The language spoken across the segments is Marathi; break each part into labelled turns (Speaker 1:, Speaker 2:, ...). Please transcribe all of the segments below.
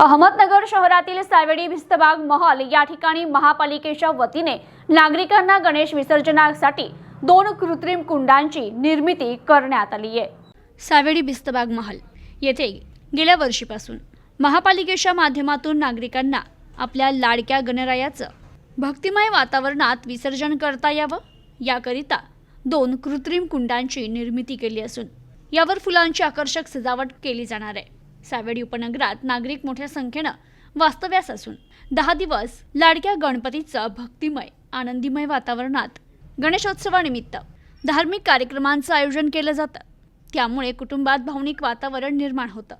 Speaker 1: अहमदनगर शहरातील सावेडी भिस्तबाग महल या ठिकाणी महापालिकेच्या वतीने नागरिकांना गणेश विसर्जनासाठी दोन कृत्रिम कुंडांची निर्मिती करण्यात आली आहे. सावेडी भिस्तबाग महल येथे गेल्या वर्षीपासून महापालिकेच्या माध्यमातून नागरिकांना आपल्या लाडक्या गणरायाचं भक्तिमय वातावरणात विसर्जन करता यावं? याकरिता दोन कृत्रिम कुंडांची निर्मिती केली असून यावर फुलांची आकर्षक सजावट केली जाणार आहे. सावेडी उपनगरात नागरिक मोठ्या संख्येनं वास्तव्यास असून दहा दिवस लाडक्या गणपतीचं भक्तिमय आनंदीमय वातावरणात गणेशोत्सवानिमित्त धार्मिक कार्यक्रमांचं आयोजन केलं जातं. त्यामुळे कुटुंबात भावनिक वातावरण निर्माण होतं.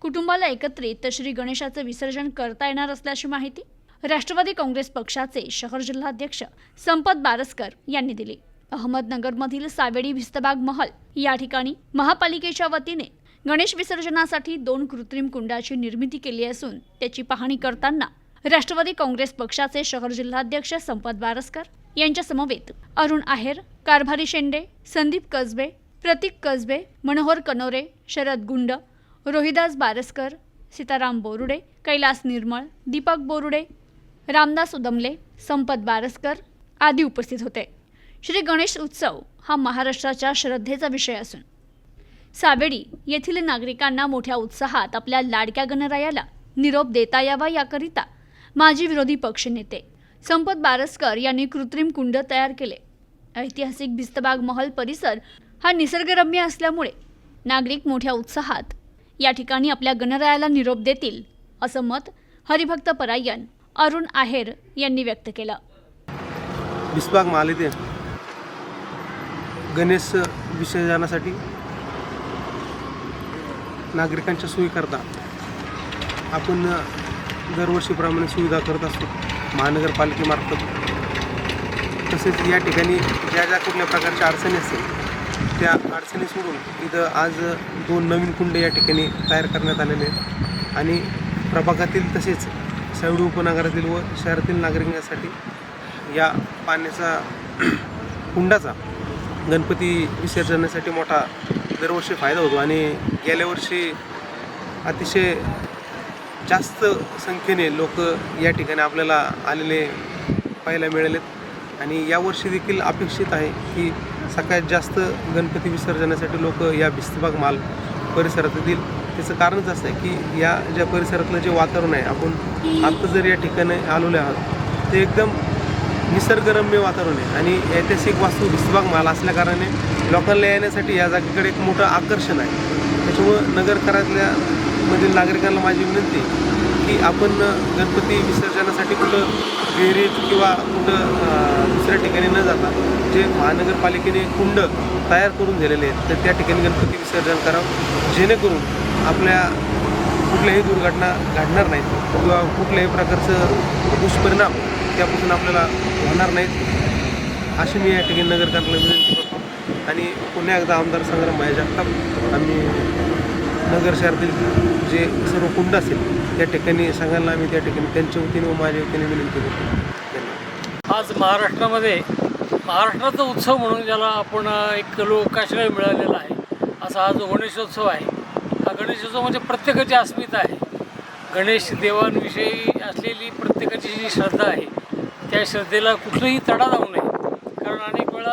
Speaker 1: कुटुंबाला एकत्रित श्री गणेशाचं विसर्जन करता येणार असल्याची माहिती राष्ट्रवादी काँग्रेस पक्षाचे शहर जिल्हाध्यक्ष संपत बारसकर यांनी दिली. अहमदनगरमधील सावेडी भिस्तबाग महल या ठिकाणी महापालिकेच्या वतीने गणेश विसर्जनासाठी दोन कृत्रिम कुंडाची निर्मिती केली असून त्याची पाहणी करताना राष्ट्रवादी काँग्रेस पक्षाचे शहर जिल्हाध्यक्ष संपत बारसकर यांच्या समवेत अरुण आहेर कारभारी शेंडे संदीप कसबे प्रतीक कसबे मनोहर कनोरे शरद गुंड रोहिदास बारसकर सीताराम बोरुडे कैलास निर्मळ दीपक बोरुडे रामदास उदमले संपत बारसकर आदी उपस्थित होते. श्री गणेश उत्सव हा महाराष्ट्राच्या श्रद्धेचा विषय असून सावेडी येथील नागरिकांना मोठ्या उत्साहात आपल्या लाडक्या गणरायाला निरोप देता यावा याकरिता माजी विरोधी पक्षनेते संपत बारसकर यांनी कृत्रिम कुंड तयार केले. ऐतिहासिक भिस्तबाग महल परिसर हा निसर्गरम्य असल्यामुळे नागरिक मोठ्या उत्साहात या ठिकाणी आपल्या गणरायाला निरोप देतील असं मत हरिभक्त परायण अरुण आहेर यांनी व्यक्त केलं.
Speaker 2: भिस्तबाग महाल येथे गणेश विसर्जनासाठी नागरिकांच्या सोयीकरता आपण दरवर्षीप्रमाणे सुविधा करत असतो. महानगरपालिकेमार्फत. तसेच या ठिकाणी ज्या ज्या कुठल्या प्रकारच्या अडचणी असतील त्या अडचणी सोडून इथं आज दोन नवीन कुंडे या ठिकाणी तयार करण्यात आलेले आहेत. आणि प्रभागातील तसेच सैवडी उपनगरातील व शहरातील नागरिकांसाठी या पाण्याचा कुंडाचा गणपती विसर्जनासाठी मोठा दरवर्षी फायदा होतो आणि गेल्या वर्षी अतिशय जास्त संख्येने लोक या ठिकाणी आपल्याला आलेले पाहायला मिळालेत. आणि यावर्षी देखील अपेक्षित आहे की सगळ्यात जास्त गणपती विसर्जनासाठी लोक या भिस्तीबाग माल परिसरात येतील. त्याचं कारणच असं आहे की या ज्या परिसरातलं जे वातावरण आहे आपण आत्ता जर या ठिकाणी आलेलो आहोत ते एकदम निसर्गरम्य वातावरण आहे. आणि ऐतिहासिक वास्तू भिस्तबाग माल असल्याकारणाने लोकांना येण्यासाठी या जागेकडे एक मोठं आकर्षण आहे. त्याच्यामुळं नगरकरातल्या मधील नागरिकांना माझी विनंती की आपण गणपती विसर्जनासाठी कुठं विहिरीत किंवा कुठं दुसऱ्या ठिकाणी न जाता जे महानगरपालिकेने कुंड तयार करून दिलेले आहेत तर त्या ठिकाणी गणपती विसर्जन करावं. जेणेकरून आपल्या कुठल्याही दुर्घटना घडणार नाहीत किंवा कुठल्याही प्रकारचं दुष्परिणाम त्यापासून आपल्याला होणार नाहीत. अशी मी या ठिकाणी नगरकारला विनंती करतो. आणि पुन्हा एकदा आमदार संग्राम भाई जगताप आम्ही नगर शहरातील जे सर्व कुंड असेल त्या ठिकाणी सांगायला आम्ही त्या ठिकाणी त्यांच्या वतीने व माझ्या वतीने विनंती करतो.
Speaker 3: आज महाराष्ट्रामध्ये महाराष्ट्राचा उत्सव म्हणून ज्याला आपण एक लोकाश्रय मिळालेला आहे असा हा जो गणेशोत्सव आहे हा गणेशोत्सव म्हणजे प्रत्येकाची अस्मिता आहे. गणेश देवांविषयी असलेली प्रत्येकाची जी श्रद्धा आहे त्या श्रद्धेला कुठलंही तडा जाऊ नये. कारण अनेक वेळा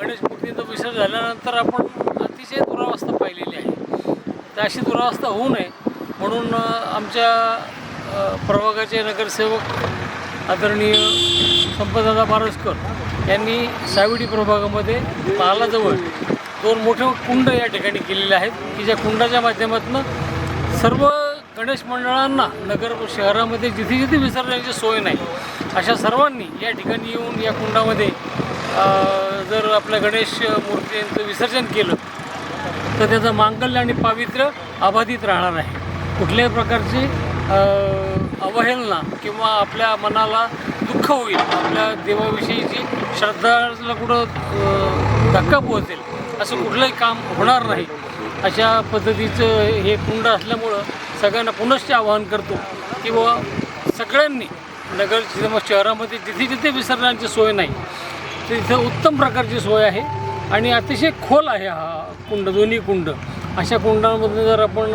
Speaker 3: गणेश मूर्तीचं विसर्जन झाल्यानंतर आपण अतिशय दुरावस्था पाहिलेली आहे. तर अशी दुरावस्था होऊ नये. म्हणून आमच्या प्रभागाचे नगरसेवक आदरणीय संपदादा बारसकर यांनी साविडी प्रभागामध्ये महालाजवळ दोन मोठे कुंड या ठिकाणी केलेले आहेत की ज्या कुंडाच्या माध्यमातून सर्व गणेश मंडळांना नगर शहरामध्ये जिथे जिथे विसर्जनाची सोय नाही अशा सर्वांनी या ठिकाणी येऊन या कुंडामध्ये जर आपल्या गणेश मूर्तींचं विसर्जन केलं तर त्याचं मांगल्य आणि पावित्र्य अबाधित राहणार आहे. कुठल्याही प्रकारची अवहेलना किंवा आपल्या मनाला दुःख होईल आपल्या देवाविषयीची श्रद्धाला कुठं धक्का पोहोचेल असं कुठलंही काम होणार नाही. अशा पद्धतीचं हे कुंड असल्यामुळं सगळ्यांना पुनश्च आवाहन करतो की बुवा सगळ्यांनी नगर किंवा शहरामध्ये जिथे जिथे विसर्जनाची सोय नाही तिथं उत्तम प्रकारची सोय आहे. आणि अतिशय खोल आहे हा कुंड दोन्ही कुंड. अशा कुंडांमध्ये जर आपण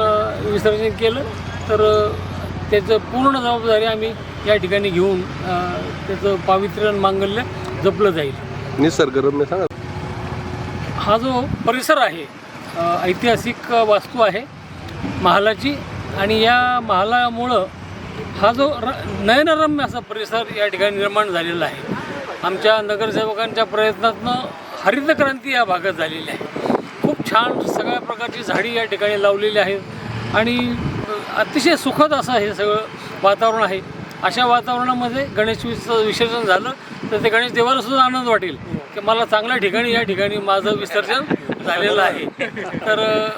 Speaker 3: विसर्जन केलं तर त्याचं पूर्ण जबाबदारी आम्ही या ठिकाणी घेऊन त्याचं पावित्र्य मांगल्य जपलं जाईल.
Speaker 4: निसर्गरम्य सांगा.
Speaker 3: हा जो परिसर आहे ऐतिहासिक वास्तू आहे महालाची. आणि या महालामुळं हा जो र नयनरम्य असा परिसर या ठिकाणी निर्माण झालेला आहे. आमच्या नगरसेवकांच्या प्रयत्नातनं हरित क्रांती या भागात झालेली आहे. खूप छान सगळ्या प्रकारची झाडी या ठिकाणी लावलेली आहेत आणि अतिशय सुखद असं हे सगळं वातावरण आहे. अशा वातावरणामध्ये गणेश विसर्जन झालं तर ते गणेश देवाला सुद्धा आनंद वाटेल की मला चांगल्या ठिकाणी या ठिकाणी माझं विसर्जन झालेलं आहे. तर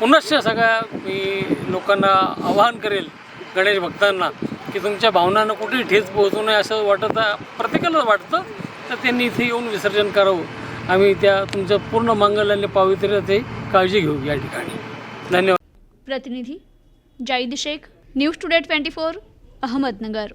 Speaker 3: पुनश्च सगळ्या मी लोकांना आवाहन करेल गणेश भक्तांना की तुमच्या भावनांना कुठेही ठेच पोहोचू नये असं वाटत प्रत्येकाला वाटतं तर त्यांनी इथे येऊन विसर्जन करावं. आम्ही त्या तुमचं पूर्ण मंगल पावित्र्याचे काळजी घेऊ या ठिकाणी. धन्यवाद.
Speaker 1: प्रतिनिधी Zaid Shaikh news today twenty four Ahmednagar.